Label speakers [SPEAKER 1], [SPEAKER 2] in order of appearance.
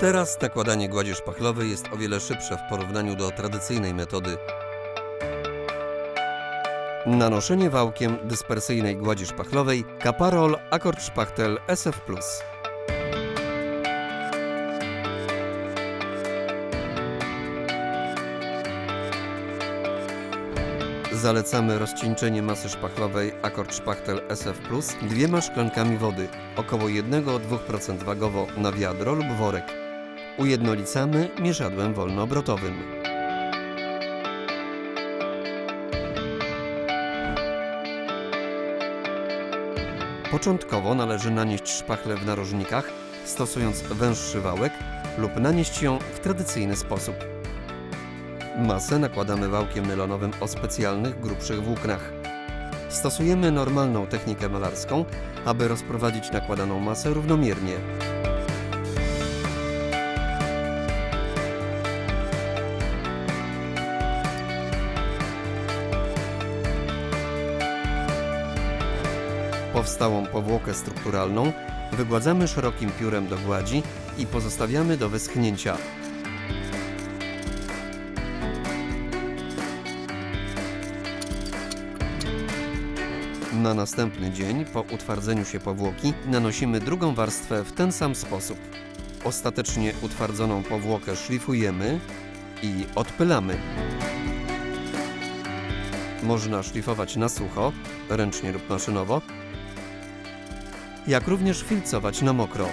[SPEAKER 1] Teraz nakładanie gładzi szpachlowej jest o wiele szybsze w porównaniu do tradycyjnej metody. Nanoszenie wałkiem dyspersyjnej gładzi szpachlowej Caparol Akord Szpachtel SF+. Zalecamy rozcieńczenie masy szpachlowej Akord Szpachtel SF Plus dwiema szklankami wody, około 1-2% wagowo na wiadro lub worek. Ujednolicamy mieszadłem wolnoobrotowym. Początkowo należy nanieść szpachlę w narożnikach, stosując węższy wałek lub nanieść ją w tradycyjny sposób. Masę nakładamy wałkiem nylonowym o specjalnych, grubszych włóknach. Stosujemy normalną technikę malarską, aby rozprowadzić nakładaną masę równomiernie. Powstałą powłokę strukturalną wygładzamy szerokim piórem do gładzi i pozostawiamy do wyschnięcia. Na następny dzień, po utwardzeniu się powłoki, nanosimy drugą warstwę w ten sam sposób. Ostatecznie utwardzoną powłokę szlifujemy i odpylamy. Można szlifować na sucho, ręcznie lub maszynowo, jak również filcować na mokro.